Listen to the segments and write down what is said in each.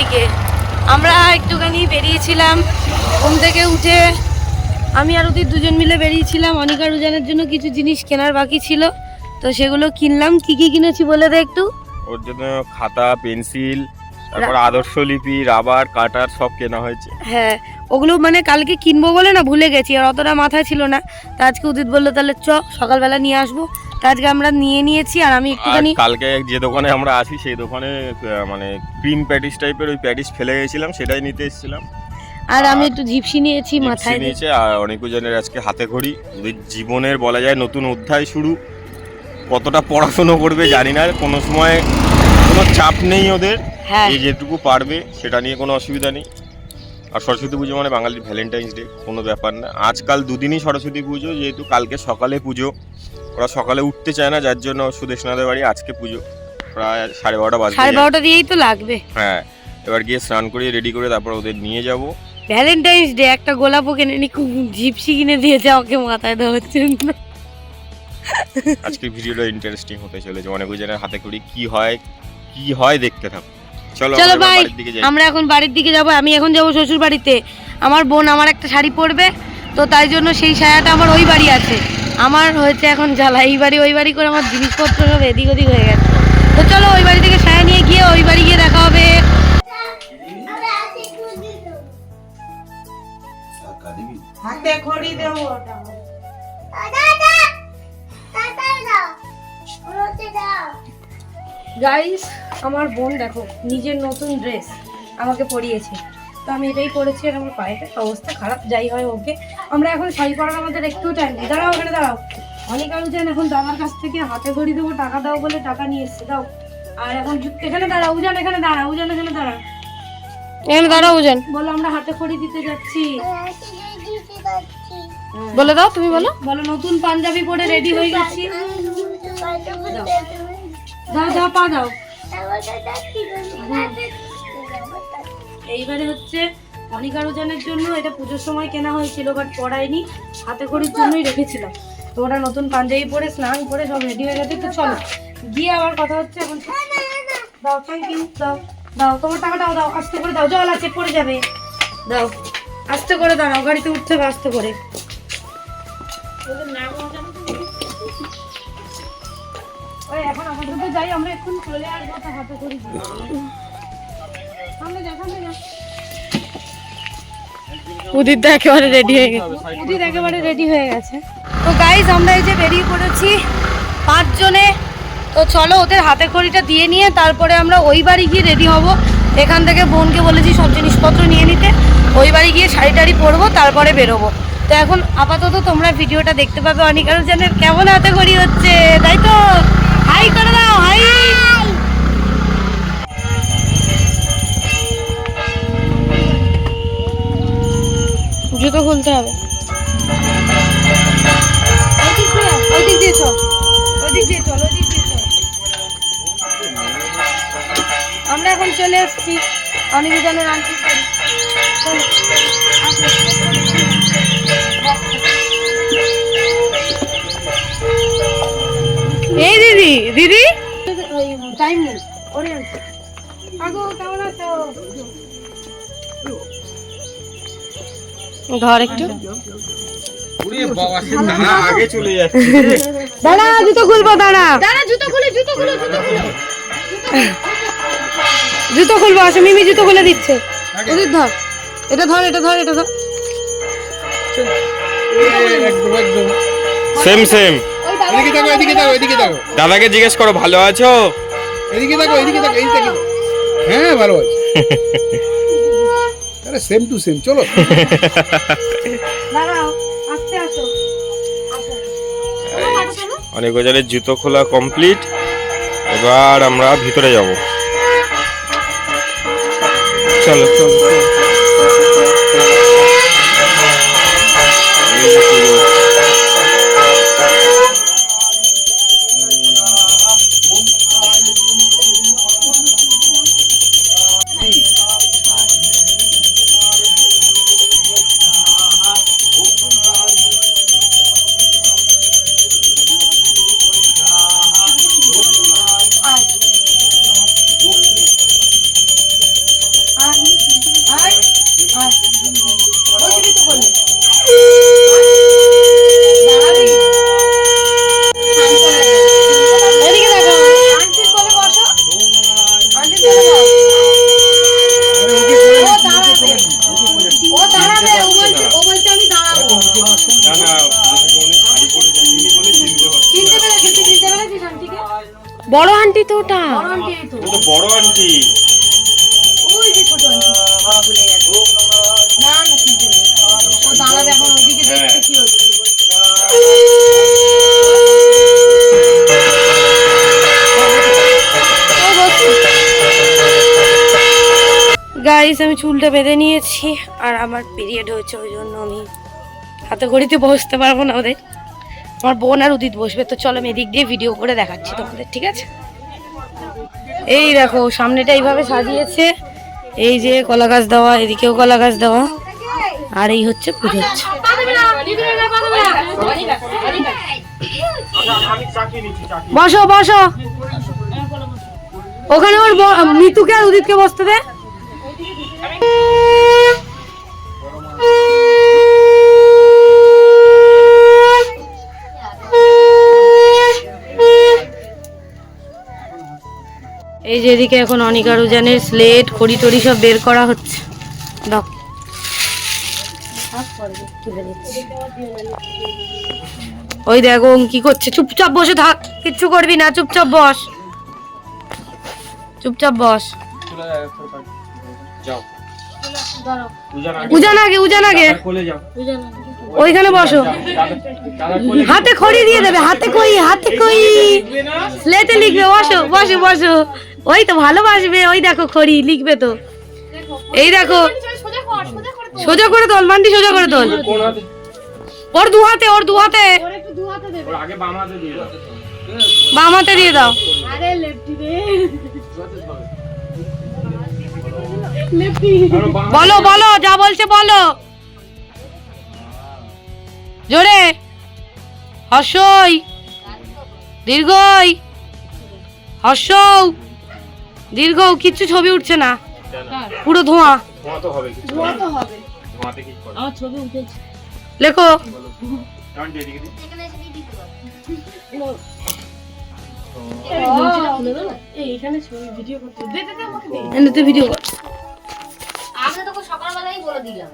সবাইকে। আমরা একটুখানি বেরিয়েছিলাম ঘুম থেকে উঠে আমি আর ওদের দুজন মিলে বেরিয়েছিলাম। অনিকা রুজানের জন্য কিছু জিনিস কেনার বাকি ছিল। তো সেগুলো কিনলাম। কি কি কিনেছি বলে দে একটু? ওর জন্য খাতা পেন্সিল তারপর আদর্শ লিপি রাবার কাটার সব কেনা হয়েছে। হ্যাঁ ওগুলো মানে কালকে কিনবো বলে না ভুলে গেছি। আর অতটা মাথায় ছিল না। তা আজকে উদিত বলল তাহলে চ সকালবেলা নিয়ে আসব। তা আজকে আমরা নিয়ে নিয়েছি আর আমি একটুখানি কালকে যে দোকানে আমরা আছি সেই দোকানে মানে ক্রিম প্যাটিস টাইপের ওই প্যাটিস ফেলে গেছিলাম সেটাই নিতে এসেছিলাম। আর আমি একটু ঝিপসি নিয়েছি জিপসি মাথায়। নিয়েছে আর অনেকজনের আজকে হাতে ঘড়ি। জীবনের বলা যায় নতুন অধ্যায় শুরু কতটা পড়াশুনো করবে জানি না কোনো সময় কোনো চাপ নেই ওদের। হ্যাঁ। যে যেটুকু পারবে সেটা নিয়ে কোনো অসুবিধা নেই। আর সরস্বতী পুজো মানে বাঙালির ভ্যালেন্টাইন্স ডে কোনো ব্যাপার না। আজকাল দুদিনই সরস্বতী পুজো যেহেতু কালকে সকালে পুজো। ওরা সকালে উঠতে চায় না যার জন্য সুদেশনাদের বাড়ি আজকে পুজো প্রায় সাড়ে বারোটা বাজবে সাড়ে বারোটা দিয়েই তো লাগবে। হ্যাঁ এবার গিয়ে স্নান করিয়ে রেডি করে তারপর ওদের নিয়ে যাব। ভ্যালেন্টাইন্স ডে একটা গোলাপও কিনে নি খুব জিপসি কিনে দিয়েছে ওকে মাথায় দেওয়ার জন্য। আজকে ভিডিওটা ইন্টারেস্টিং হতে চলেছে অনেক জনের হাতে করি কি হয় কি হয় দেখতে থাকো। চলো চলো ভাই আমরা এখন বাড়ির দিকে যাব আমি এখন যাব শ্বশুর বাড়িতে আমার বোন আমার একটা শাড়ি পরবে তো তাই জন্য সেই সায়াটা আমার ওই বাড়ি আছে। আমার হয়েছে এখন জ্বালা। এই বাড়ি ওই বাড়ি করে আমার জিনিসপত্র সব এদিক ওদিক হয়ে গেছে। তো চলো ওই বাড়ি থেকে সায়া নিয়ে গিয়ে ওই বাড়ি গিয়ে দেখা হবে। হাতে খড়ি দেবো গাইস আমার বোন দেখো নিজের নতুন ড্রেস আমাকে পরিয়েছে। তো আমি এটাই পরেছি আর আমার পায়ের অবস্থা খারাপ। যাই হয় ওকে। আমরা এখন শাড়ি পরার আমাদের একটু টাইম নেই। দাঁড়াও ওখানে দাঁড়াও। অনেক আলোচন এখন দাদার কাছ থেকে হাতে ঘড়ি দেবো টাকা দাও বলে টাকা নিয়ে এসছে দাও। আর এখন এখানে দাঁড়া উজান এখানে দাঁড়া উজান এখানে দাঁড়া। এখানে দাঁড়া উজান। বলো আমরা হাতে খড়ি দিতে যাচ্ছি। বলে দাও তুমি বলো। বলো নতুন পাঞ্জাবি পরে রেডি হয়ে গেছি। দাও দাও পা দাও। এইবারে হচ্ছে অনিকা রোজানের জন্য এটা পুজোর সময় কেনা হয়েছিল বাট পড়ায়নি। হাতে করির জন্যই রেখেছিলাম। তো ওরা নতুন পাঞ্জাবি পরে, স্নান করে সব রেডি হয়ে গেছে, তো চলো। গিয়ে আবার কথা হচ্ছে, এখন দাও থ্যাংক ইউ দাও দাও, তোমার টাকাটাও দাও আস্তে করে দাও, জল আছে, পড়ে যাবে। দাও, আস্তে করে দাঁড়াও, গাড়িতে উঠতে হবে আস্তে করে। এখন আপাতত যাই, আমরা এখন চলে আসব হাতে করি সামনে যা। উদিত একেবারে রেডি হয়ে গেছে। উদিত একেবারে রেডি হয়ে গেছে। তো গাইজ আমরা এই যে বেরিয়ে পড়েছি পাঁচজনে। তো চলো ওদের হাতে খড়িটা দিয়ে নিয়ে তারপরে আমরা ওই বাড়ি গিয়ে রেডি হব। এখান থেকে বোনকে বলেছি সব জিনিসপত্র নিয়ে নিতে। ওই বাড়ি গিয়ে শাড়ি টাড়ি পরবো তারপরে বেরোবো। তো এখন আপাতত তোমরা ভিডিওটা দেখতে পাবে অনেক আরও জানের কেমন হাতে খড়ি হচ্ছে তাই তো? হাই করে দাও হাই জুতো খুলতে হবে। ওই দিক দিয়ে চল ওই দিক দিয়ে চল ওই দিক দিয়ে চল। আমরা এখন চলে এসেছি অনেক জনের আনছি এই দিদি দিদি? টাইম নেই। ওরে আগো কেমন আছো? ধর একটু। না আগে চলে যাচ্ছে। দাঁড়া জুতো খুলবো দাঁড়া। জুতো খুলে জুতো খুলে জুতো খুলে। জুতো খুলবো আসো মিমি জুতো খুলে দিচ্ছে। ওদের ধর। এটা ধর এটা ধর এটা ধর। সেম সেম এদিকে তাকো এদিকে তাকো এদিকে তাকো দাদাকে জিজ্ঞেস করো ভালো আছো? এদিকে দেখো এদিকে তাকো এদিকে হ্যাঁ ভালো আছে। আরে সেম টু সেম চলো। দাঁড়াও আস্তে আসো। আসো অনেক বাজারের জুতো খোলা কমপ্লিট এবার আমরা ভিতরে যাব। চলো চলো চলো। গাইস আমি চুলটা বেঁধে নিয়েছি, আর আমার পিরিয়ড হয়েছে ওই জন্য আমি হাতে ঘড়িতে বসতে পারব না ওদের। আমার বোন আর উদিত বসবে, তো চলো আমি এদিক দিয়ে ভিডিও করে দেখাচ্ছি তোমাদের, ঠিক আছে? এই দেখো, সামনেটা এইভাবে সাজিয়েছে। এই যে কলা গাছ দেওয়া, এদিকেও কলা গাছ দেওয়া, আর এই হচ্ছে পুজো বসো বসো। ওখানে ওর মিতুকে আর উদিতকে বসতে দে। এই যে এদিকে এখন অনিকা রুজানের স্লেট খড়ি টড়ি সব বের করা হচ্ছে। দাও। ওই দেখো কি করছে? চুপচাপ বসে থাক, কিচ্ছু করবি না, চুপচাপ বস। চুপচাপ বস। যাও। উজান আগে। উজান আগে ওইখানে বসো। হাতে খড়ি দিয়ে দেবে হাতে কই হাতে কই স্লেটে লিখবে বসো বসো বসো। ওই তো ভালোবাসবে ওই দেখো খড়ি লিখবে তো। এই দেখো। সোজা করে তোল। মান্ডি সোজা করে তোল। ওর দু হাতে ওর দু হাতে। ওর বাম হাতে দিয়ে দাও। বাম হাতে দিয়ে দাও। আর বাম বলো বলো যা বলছে বলো। জোরে। হর্ষই। দীর্ঘই। হর্ষৌ দীর্ঘ কিচ্ছু ছবি উঠছে না। পুরো ধোঁয়া। ধোঁয়া তো হবে কিছু। ধোঁয়া তো হবে। ধোঁয়াতে কি করে? লেখো। ভিডিও আমি তোকে সকালবেলাই বলে দিলাম।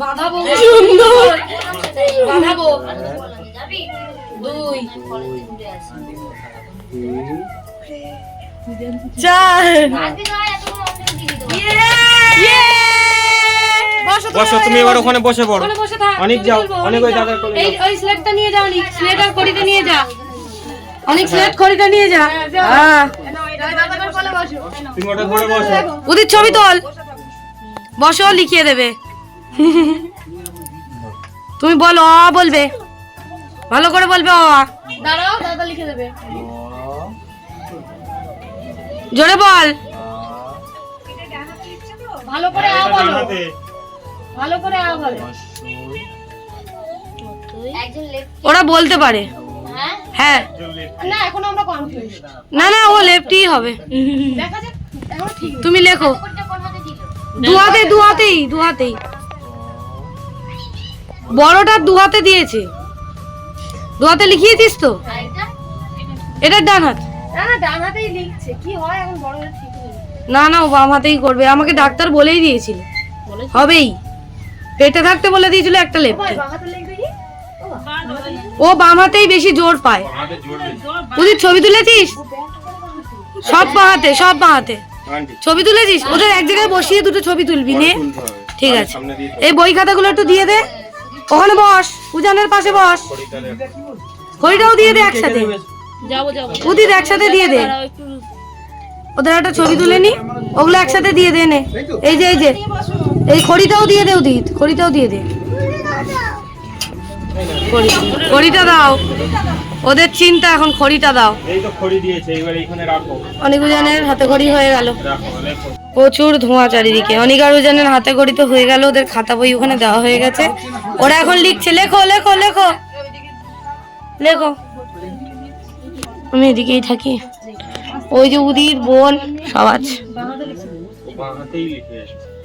বাঁধাবো সুন্দর বাঁধাবো দুই চার ইয়ে! বসো বসো তুমি এবার ওখানে বসে পড়ো। ওখানে বসে থাক অনেক যাও অনেক ওই দাদার কোলে ওই স্লেটটা নিয়ে যাও অনেক স্লেট আর খড়িটা নিয়ে যা। অনেক স্লেট খড়িটা নিয়ে যা। হ্যাঁ উদিত ছবি তোল। বসো লিখিয়ে দেবে। তুমি বলো অ বলবে। ভালো করে বলবে অ। দাঁড়াও দাদা লিখে দেবে। জোরে বল। ভালো করে আ বলো। ভালো করে আ বলো। একজন ওরা বলতে পারে। হ্যাঁ? হ্যাঁ। না এখন আমরা কনফিউজ না না ও লেফটই হবে। দেখা যাক এখন ঠিক। তুমি লেখো। কোনটা কোন হাতে দু হাতে দু হাতেই দু হাতেই বড়টা দু হাতে দিয়েছে। দু হাতে লিখিয়েছিস তো? এটা এটার ডান হাত। না না ডান হাতেই লিখছে। কি হয় এখন বড় ঠিক না না ও বাম হাতেই করবে। আমাকে ডাক্তার বলেই দিয়েছিল। হবেই। পেটে থাকতে বলে দিয়েছিল একটা লেফটে ও বাম হাতেই বেশি জোর পায়। হাতে ওদের ছবি তুলেছিস? সব বাঁ হাতে সব বাঁ হাতে। আন্টি। ছবি তুলেছিস? ওদের এক জায়গায় বসিয়ে দুটো ছবি তুলবি নে। ঠিক আছে। এই বই খাতাগুলো একটু দিয়ে দে। ওখানে বস উজানের পাশে বস। ঘড়িটাও দিয়ে দে একসাথে। উদিত একসাথে দিয়ে দে। ওদের একটা ছবি তুলে নি। ওগুলো একসাথে দিয়ে দে নে। এই যে এই যে। এই খড়িটাও দিয়ে দে উদিত। খড়িটাও দিয়ে দে। খড়িটা দাও। ওদের চিন্তা এখন খড়িটা দাও। অনেক উজানের হাতে খড়ি হয়ে গেল। প্রচুর ধোঁয়া চারিদিকে। অনিকার উজানের হাতে খড়ি তো হয়ে গেল ওদের খাতা বই ওখানে দেওয়া হয়ে গেছে। ওরা এখন লিখছে লেখো লেখো লেখো। লেখো। আমি এদিকেই থাকি। ওই যে উদির বোন সব আছে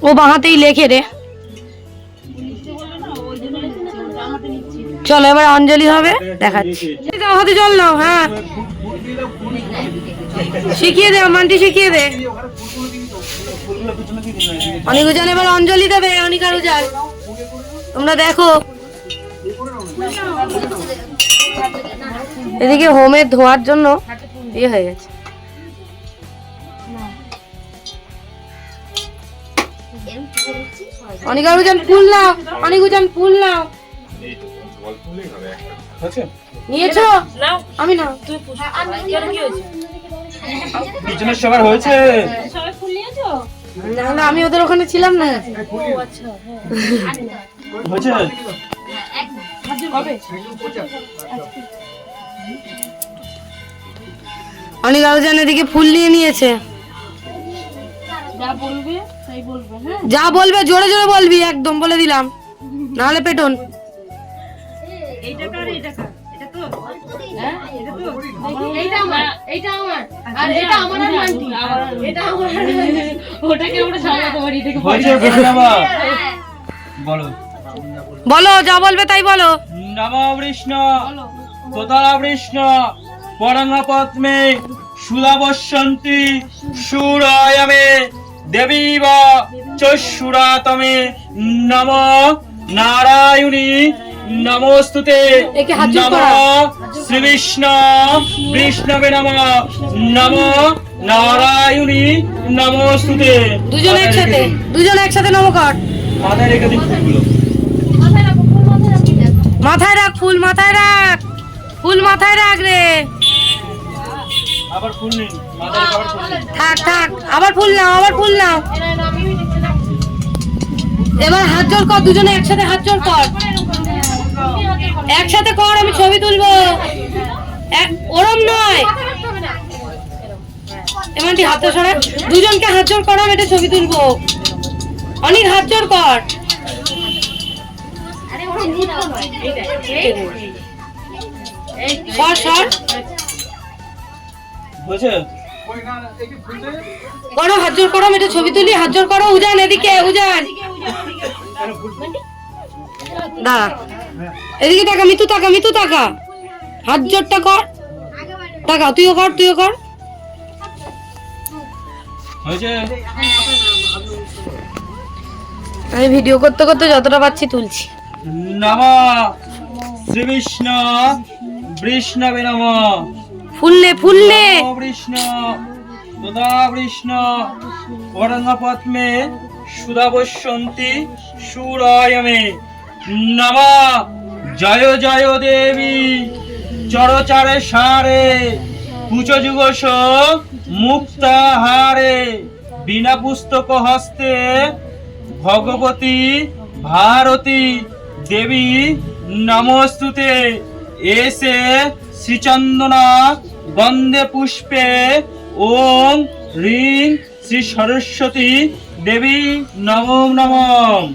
ও বাঁহাতেই লেখে রে। চলো এবার অঞ্জলি হবে। দেখাচ্ছি। হাতে জল নাও হ্যাঁ। শিখিয়ে দে মানটি শিখিয়ে দে। অনিক উজান এবার অঞ্জলি দেবে অনিকার উজান তোমরা দেখো। এদিকে হোমের ধোয়ার জন্য ইয়ে হয়ে গেছে। এরকম কি করছি অনেক আরও যান ফুল নাও। অনেক নিয়েছো? আমি না। পিছনের সবার হয়েছে? নাহলে আমি ওদের ওখানে ছিলাম না। হয়েছে? অনেক আরও যান এদিকে ফুল নিয়ে নিয়েছে। যা বলবে জোরে জোরে বলবি একদম বলে দিলাম। নাহলে পেটন। এইটা আমার এইটা আমার। আর এটা আমার আর আন্টি। এটা আমার ওটাকে আমরা সামলাতে পারি এটাকে বলো। বলো যা বলবে তাই বলো। নম বৃষ্ণ তথা বৃষ্ণ পরঙ্গ পদ্মে সুলাবশ্যন্তি সুরায়মে। দেবীব চশুরাতমে নম নারায়ণী নমস্তুতে নম করা। শ্রী বিষ্ণু বিষ্ণবে নম নম নারায়ণী নমস্তুতে। দুজন একসাথে দুজন একসাথে নমকর মাথায় রেখে দিন ফুলগুলো। মাথায় রাখ ফুল মাথায় রাখ। ফুল মাথায় রাখ রে। আবার ফুল নিন মাথায় আবার ফুল থাক থাক আবার ফুল নাও আবার ফুল নাও। এবার হাত জোর কর দুজনে একসাথে হাত জোর কর। একসাথে কর আমি ছবি তুলবো। এক- ওরম নয়। এমনটি হাতে সরা দুজনকে হাত জোর কর আমি এটা ছবি তুলবো। অনেক হাত জোর কর। করো হাত জোর করো এটা ছবি তুলি হাত জোর করো। উজান। এদিকে উজান। দাঁড়া। এদিকে টাকা মিতু টাকা মিতু তাকা হাত জোরটা কর। টাকা তুইও কর তুইও কর। আমি ভিডিও করতে করতে যতটা পাচ্ছি তুলছি। নম শ্রী বিষ্ণু বৃষ্ণবে নম। ফুললে ফুললে। নমো বৃষ্ণু তদা বৃষ্ণু পরঙ্গ পদ্মে সুদাবশ্যন্তি সুরায়মে। নম। জয় জয় দেবী। চরচারে সারে। কুচ যুগস মুক্তাহারে। বিনা পুস্তক হস্তে ভগবতী ভারতী দেবী নমস্তুতে। এসে শ্রীচন্দনা বন্দে পুষ্পে ওম রিং শ্রী সরস্বতী দেবী নমঃ নমঃ।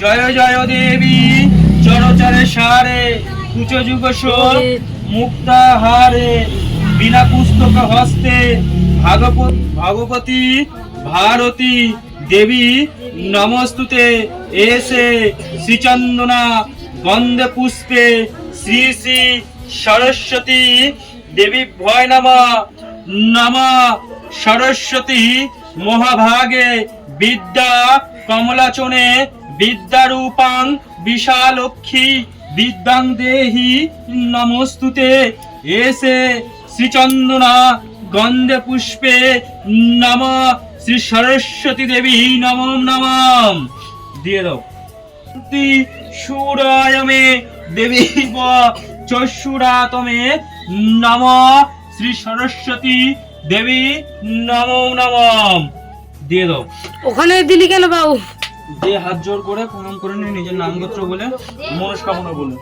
জয় জয় দেবী চরচরে সারে কুচ যুগ মুক্তাহারে বিনা পুস্তক হস্তে ভাগবত ভাগবতী ভারতী দেবী নমস্তুতে এসে শ্রীচন্দনা গন্ধে পুষ্পে শ্রী শ্রী সরস্বতী দেবী ভয় নম নম সরস্বতী মহাভাগে বিদ্যা কমলাচনে বিদ্যারূপাং বিশালক্ষী বিদ্যাং দেহি নমস্তুতে। এসে শ্রীচন্দনা গন্ধে পুষ্পে নম শ্রী সরস্বতী দেবী নম নম। দিয়ে দাও। সুরায়মে দেবী চশুরাতমে নম শ্রী সরস্বতী দেবী নম নম। দিয়ে দাও। ওখানে দিলি কেন বাবু? দিয়ে হাত জোর করে প্রণাম করে নিয়ে নিজের নাম গোত্র বলে মনস্কামনা বলে।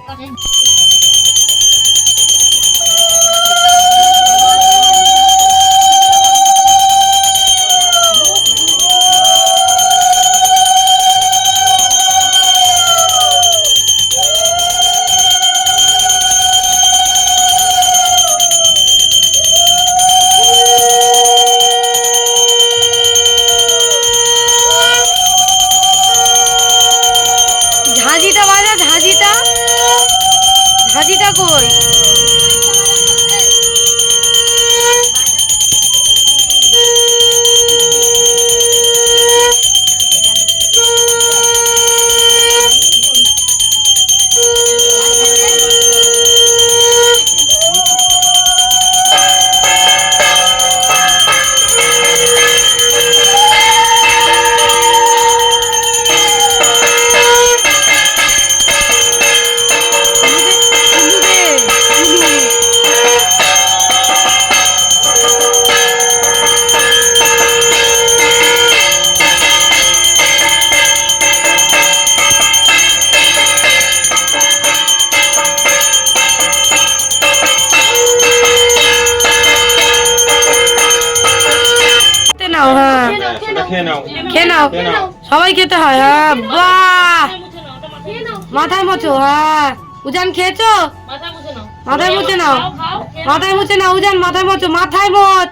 কই খেয়ে নাও। সবাই খেতে হয় হ্যাঁ বাহ! মাথায় মোছো হ্যাঁ। উজান খেয়েছো? মাথায় মুছে নাও। মাথায় মুছে নাও। উজান মাথায় মোছো মাথায় মোচ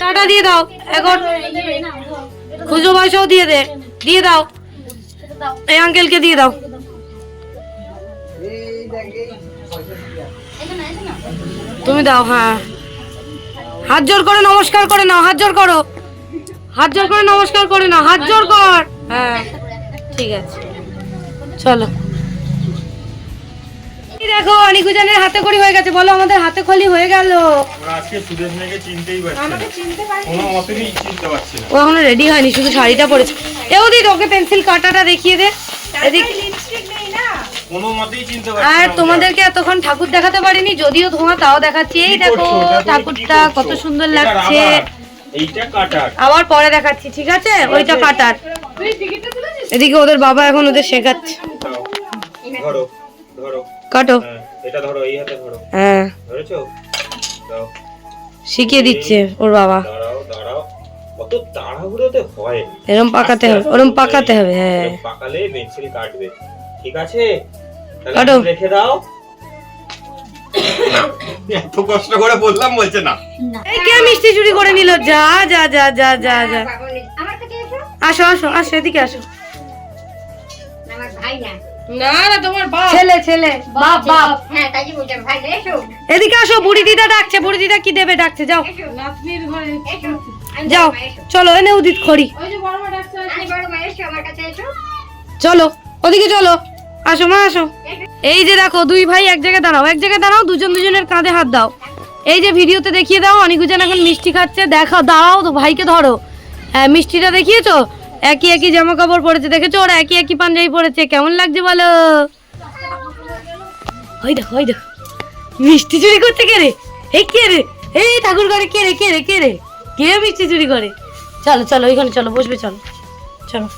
টাটা দিয়ে দাও এখন। খুচরো পয়সাও দিয়ে দে দিয়ে দাও। এই আঙ্কেলকে দিয়ে দাও। তুমি দাও হ্যাঁ। হাত জোর করে নমস্কার করে নাও হাত জোর করো। হাত জোর করে নমস্কার করে নাও হাত জোর কর। হ্যাঁ ঠিক আছে। চলো। এই দেখো অনিকুজানের হাতে খড়ি হয়ে গেছে বলো আমাদের হাতে খড়ি হয়ে গেল। ও এখনও রেডি হয়নি শুধু শাড়িটা পরেছে। এও দি ওকে পেন্সিল কাটাটা দেখিয়ে দে। এদিক কোনো মতেই চিনতে পারছি আর তোমাদেরকে এতক্ষণ ঠাকুর দেখাতে পারিনি যদিও তোমার তাও দেখাচ্ছি। এই দেখো ঠাকুরটা কত সুন্দর লাগছে। এইটা কাটার। আবার পরে দেখাচ্ছি ঠিক আছে? ওইটা কাটার। এদিকে ওদের বাবা এখন ওদের শেখাচ্ছে। ধরো ধরো কাটো। হ্যাঁ এটা ধরো এই হাতে ধরো। হ্যাঁ। ধরেছো? দাও। শিখিয়ে দিচ্ছে ওর বাবা। দাঁড়াও দাঁড়াও। কত তাড়াহুড়োতে হয়। এরম পাকাতে হবে ওরম পাকাতে হবে হ্যাঁ। পাকালে পেন্সিল কাটবে। ঠিক আছে? রেখে দাও। এত কষ্ট করে বললাম বলছে না। এই কে মিষ্টি চুরি করে নিল? যা যা যা যা যা যা। আমার কাছে এসো। আসো আসো আসো এদিকে আসো। আমার ভাই না। না না তোমার বাপ। ছেলে ছেলে বাপ বাপ হ্যাঁ তাই বলছে ভাই এসো। এদিকে আসো বুড়ি দিদা ডাকছে বুড়ি দিদা কি দেবে ডাকছে যাও। নাতনির ঘরে এসো। যাও চলো এনে উদিত খড়ি। ওই যে বড় মা এসো আমার কাছে এসো। চলো ওদিকে চলো। আসো মা, আসো। এই যে দেখো, দুই ভাই এক জায়গায় দাঁড়াও, এক জায়গায় দাঁড়াও, দুজন দুজনের কাঁধে হাত দাও। এই যে ভিডিওতে দেখিয়ে দাও, অনিকুজন এখন মিষ্টি খাচ্ছে, দেখা দাঁড়াও তো ভাইকে ধরো। হ্যাঁ মিষ্টিটা দেখিয়েছো? একই একই জামা কাপড় পরেছে, দেখেছ? ওরা একই একই পাঞ্জাবি পরেছে, কেমন লাগছে বলো? ওই দেখো ওই দেখো। মিষ্টি চুরি করতে কে রে? এই কে রে? এই ঠাকুর ঘরে কে রে কে রে কে রে? কে মিষ্টি চুরি করে? চলো চলো, ওইখানে চলো, বসবে, চলো। চলো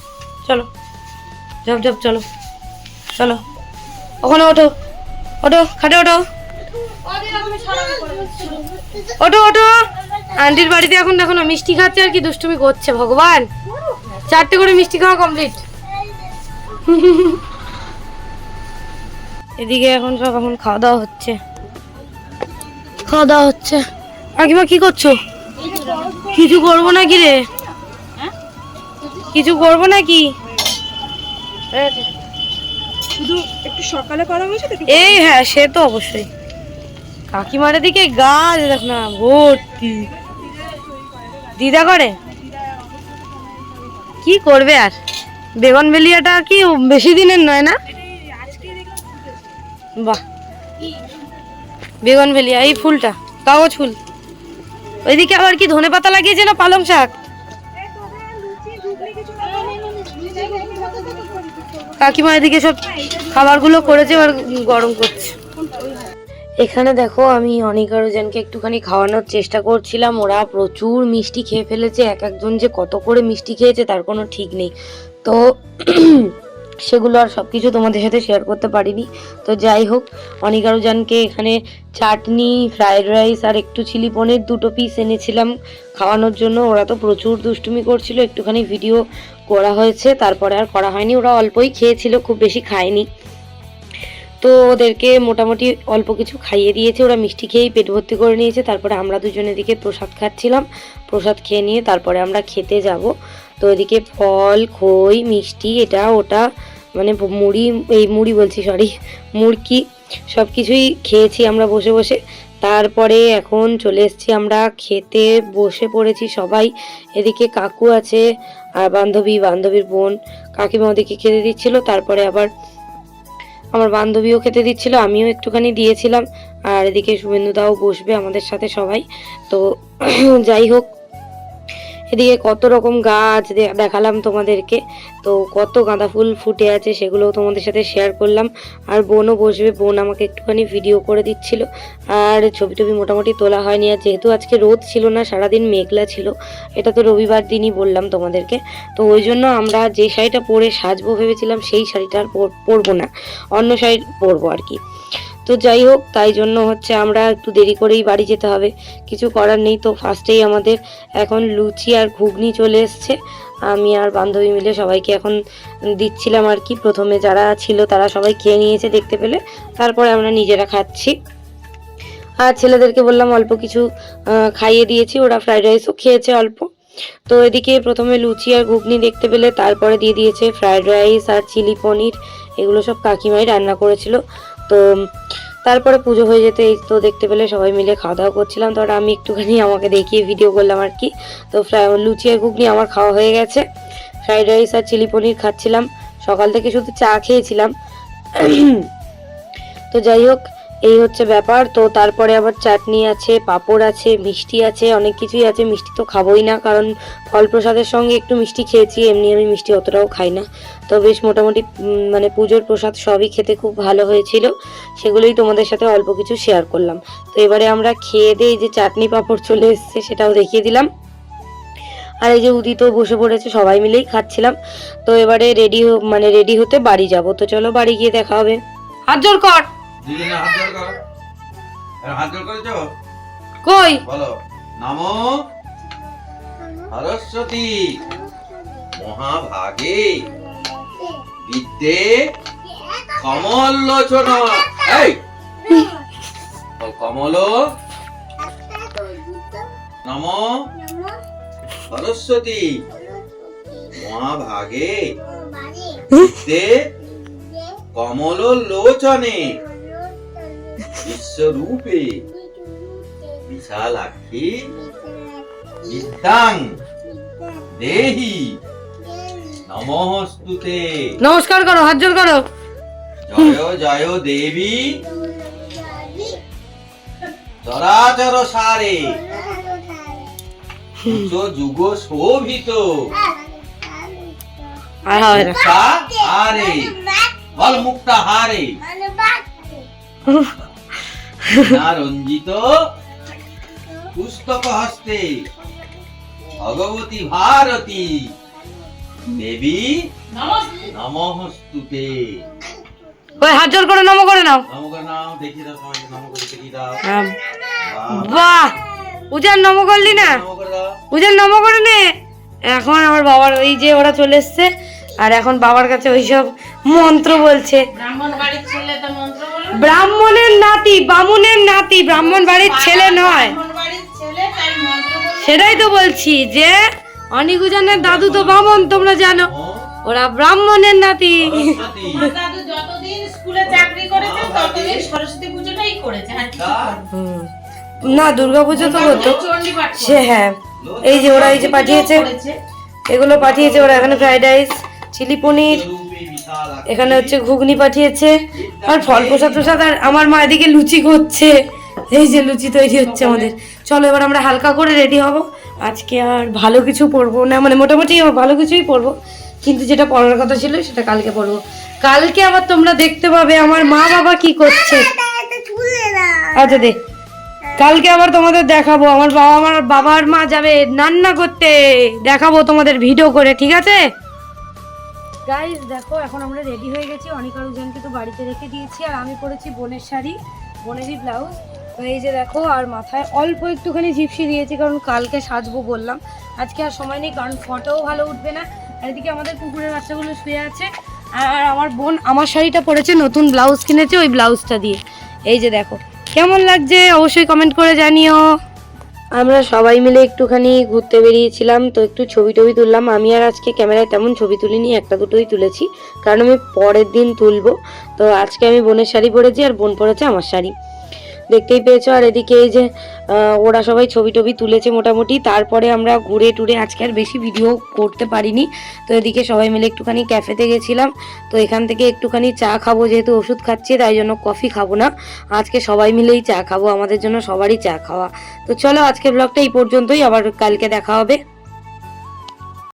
চলো। জব জব চলো। চলো। ওখানে ওঠো। ওঠো, খাটে ওঠো। ওঠো ওঠো। আন্টির বাড়িতে এখন দেখো না, মিষ্টি খাচ্ছে আর কি দুষ্টুমি করছে, ভগবান। চারটে করে মিষ্টি খাওয়া কমপ্লিট এদিকে এখন সব এখন খাওয়া দাওয়া হচ্ছে। খাওয়া দাওয়া হচ্ছে। কাকিমা, কি করছ? কিছু করব নাকি রে? কিছু করব নাকি? এই হ্যাঁ সে তো অবশ্যই। কাকিমার দিকে গাছ দেখ না, ভর্তি। দিদা করে কি করবে আর? বেগুন বেলিয়াটা কি বেশি দিনের নয় না? বাহ। বেগুন বেলিয়া, এই ফুলটা, কাগজ ফুল। ওইদিকে আবার কি ধনে পাতা লাগিয়েছে না পালং শাক? কাকিমা এদিকে সব খাবারগুলো করেছে আর গরম করছে। এখানে দেখো, আমি অনেক আরও জনকে একটুখানি খাওয়ানোর চেষ্টা করছিলাম। ওরা প্রচুর মিষ্টি খেয়ে ফেলেছে, এক একজন যে কত করে মিষ্টি খেয়েছে তার কোনো ঠিক নেই। তো সেগুলো আর সব কিছু তোমাদের সাথে শেয়ার করতে পারিনি। তো যাই হোক, অনেক আরও জনকে এখানে চাটনি ফ্রায়েড রাইস আর একটু চিলি পনির দুটো পিস এনেছিলাম খাওয়ানোর জন্য। ওরা তো প্রচুর দুষ্টুমি করছিল, একটুখানি ভিডিও করা হয়েছে, তারপরে আর করা হয়নি। ওরা অল্পই খেয়েছিল, খুব বেশি খায়নি। তো ওদেরকে মোটামুটি অল্প কিছু খাইয়ে দিয়েছে। ওরা মিষ্টি খেয়েই পেট ভর্তি করে নিয়েছে। তারপরে আমরা দুজনে এদিকে প্রসাদ খাচ্ছিলাম। প্রসাদ খেয়ে নিয়ে তারপরে আমরা খেতে যাব। তো এদিকে ফল, খই, মিষ্টি, এটা, ওটা মানে মুড়ি, এই মুড়ি বলছি সরি মুড়কি সব কিছুই খেয়েছি আমরা বসে বসে। তারপরে এখন চলে এসেছি আমরা, খেতে বসে পড়েছি সবাই। এদিকে কাকু আছে বান্ধবী, বান্ধবীর বোন কাকিমা ওদেরকে খেতে দিচ্ছিল, তারপরে আবার আমার বান্ধবীও খেতে দিচ্ছিল, আমিও একটুখানি দিয়েছিলাম। আর এদিকে শুভেন্দুদাও বসবে আমাদের সাথে সবাই। তো যাই হোক এদিকে কত রকম গাছ দেখালাম তোমাদেরকে। তো কত গাঁদা ফুল ফুটে আছে সেগুলোও তোমাদের সাথে শেয়ার করলাম। আর বোনও বসবে, বোন আমাকে একটুখানি ভিডিও করে দিচ্ছিল। আর ছবি টবি মোটামুটি তোলা হয়নি। আর যেহেতু আজকে রোদ ছিল না, সারাদিন মেঘলা ছিল, এটা তো রবিবার দিনই বললাম তোমাদেরকে। তো ওই জন্য আমরা যে শাড়িটা পরে সাজবো ভেবেছিলাম, সেই শাড়িটা আর পরবো না। অন্য শাড়ি পরবো আর কি। তো যাই হোক, তাই জন্য হচ্ছে আমরা একটু দেরি করেই বাড়ি যেতে হবে। কিছু করার নেই তো ফার্স্টেই আমাদের এখন লুচি আর ঘুগনি চলে এসছে। আমি আর বান্ধবী মিলে সবাইকে এখন দিচ্ছিলাম আর কি। প্রথমে যারা ছিল তারা সবাই খেয়ে নিয়েছে দেখতে পেলে। তারপরে আমরা নিজেরা খাচ্ছি। আর ছেলেদেরকে বললাম অল্প কিছু খাইয়ে দিয়েছি। ওরা ফ্রাইড রাইসও খেয়েছে অল্প। তো এদিকে প্রথমে লুচি আর ঘুগনি দেখতে পেলে, তারপরে দিয়ে দিয়েছে ফ্রাইড রাইস আর চিলি পনির। এগুলো সব কাকিমাই রান্না করেছিল। তো তারপরে পুজো হয়ে যেতে এই তো দেখতে পেলে সবাই মিলে খাওয়া দাওয়া করছিলাম। তো আমি একটুখানি আমাকে দেখিয়ে ভিডিও করলাম আর কি। তো ফ্রাই লুচি আর ঘুগনি আমার খাওয়া হয়ে গেছে। ফ্রাইড রাইস আর চিলি পনির খাচ্ছিলাম। সকাল থেকে শুধু চা খেয়েছিলাম। তো যাই হোক এই হচ্ছে ব্যাপার। তো তারপরে আবার চাটনি আছে, পাঁপড় আছে, মিষ্টি আছে, অনেক কিছুই আছে। মিষ্টি তো খাবোই না, কারণ ফল প্রসাদের সঙ্গে একটু মিষ্টি খেয়েছি, এমনি আমি মিষ্টি অতটাও খাই না। তো বেশ মোটামুটি মানে পুজোর প্রসাদ সবই খেতে খুব ভালো হয়েছিল। সেগুলোই তোমাদের সাথে অল্প কিছু শেয়ার করলাম। তো এবারে আমরা খেয়ে দিয়ে যে চাটনি পাঁপড় চলে এসছে, সেটাও দেখিয়ে দিলাম। আর এই যে উদিত বসে পড়েছে, সবাই মিলেই খাচ্ছিলাম। তো এবারে রেডি মানে রেডি হতে বাড়ি যাব। তো চলো বাড়ি গিয়ে দেখা হবে। হাত জোর কর! দুজনে হাত জোড় করো। এবার হাত জোড় করেছ? কই? বলো। নমো। সরস্বতী মহাভাগে। বিদ্যে। কমল লোচন এই কমল। নম। সরস্বতী মহাভাগে। বিদ্যে। কমল লোচনে বিশ্বরূপে বিশালাক্ষী বিদ্যাং দেহি নমস্তুতে। নমস্কার করো হাত জোর করো। জয় জয় দেবী। চরাচর সারে। যুগ শোভিত। হারে। বল মুক্তা হারে। না রঞ্জিত পুস্তক হস্তে ভগবতী ভারতী। দেবী নমস্তুতে কই হাত জোর করে নম করে নাও। নম করে নাও দেখি দাও সবাইকে নম করে দেখি দাও। হ্যাঁ। বাহ, উজার নম করলি না? উজার নম করে নে। এখন আমার বাবার ওই যে ওরা চলে এসছে আর এখন বাবার কাছে ওইসব মন্ত্র বলছে। ব্রাহ্মণ বাড়ির ছেলে তো মন্ত্র ব্রাহ্মণের নাতি বামুনের নাতি ব্রাহ্মণ বাড়ির ছেলে নয়। ব্রাহ্মণ বাড়ির ছেলে তাই মন্ত্র বলো সেটাই তো বলছি যে অনিকুজনের দাদু তো বামন তোমরা জানো। ওরা ব্রাহ্মণের নাতি। সরস্বতী। আমার দাদু যতদিন স্কুলে চাকরি করেছে ততদিন সরস্বতী পুজোটাই করেছে। আর কিছু করেনি। হুম। না দুর্গাপুজো তো হতো। সে হ্যাঁ এই যে ওরা এই যে পাঠিয়েছে এগুলো পাঠিয়েছে ওরা এখানে ফ্রাইড রাইস চিলি পনির এখানে হচ্ছে ঘুগনি পাঠিয়েছে আর ফল প্রসাদ প্রসাদ, আর আমার মা এদিকে লুচি করছে। এই যে লুচি তৈরি হচ্ছে আমাদের। চলো এবার আমরা হালকা করে রেডি হব। আজকে আর ভালো কিছু পরবো না মানে মোটামুটি ভালো কিছুই পরবো। কিন্তু যেটা পড়ার কথা ছিল, সেটা কালকে পরবো। কালকে আবার তোমরা দেখতে পাবে আমার মা বাবা কি করছে। আচ্ছা দে, কালকে আবার তোমাদের দেখাবো। আমার বাবা, আমার বাবার মা যাবে রান্না করতে। দেখাবো তোমাদের ভিডিও করে, ঠিক আছে? গাইজ দেখো, এখন আমরা রেডি হয়ে গেছি। অনেক আরুজনকে তো বাড়িতে রেখে দিয়েছি, আর আমি পরেছি বোনের শাড়ি, বোনেরই ব্লাউজ তো এই যে দেখো, আর মাথায় অল্প একটুখানি ঝিপসি দিয়েছি, কারণ কালকে সাজবো বললাম। আজকে আর সময় নেই, কারণ ফটোও ভালো উঠবে না। আর এদিকে আমাদের কুকুরের বাচ্চাগুলো শুয়ে আছে। আর আমার বোন আমার শাড়িটা পরেছে, নতুন ব্লাউজ কিনেছে ওই ব্লাউজটা দিয়ে। এই যে দেখো, কেমন লাগছে? অবশ্যই কমেন্ট করে জানিও। আমরা সবাই মিলে একটুখানি ঘুরতে বেরিয়েছিলাম, তো একটু ছবি টবি তুললাম। আমি আর আজকে ক্যামেরায় তেমন ছবি তুলিনি, একটা দুটোই তুলেছি। কারণ আমি পরের দিন তুলবো। তো আজকে আমি বোনের শাড়ি পরেছি আর বোন পরেছে আমার শাড়ি। দেখতেই পেয়েছ। আর এদিকে এই যে ওরা সবাই ছবি টবি তুলেছে মোটামুটি। তারপরে আমরা ঘুরে টুরে আজকে আর বেশি ভিডিও করতে পারিনি। তো এদিকে সবাই মিলে একটুখানি ক্যাফেতে গেছিলাম। তো এখান থেকে একটুখানি চা খাব, যেহেতু ওষুধ খাচ্ছি, তাই জন্য কফি খাব না। আজকে সবাই মিলেই চা খাব, আমাদের জন্য সবারই চা খাওয়া। তো চলো আজকের ব্লগটা এই পর্যন্তই। আবার কালকে দেখা হবে।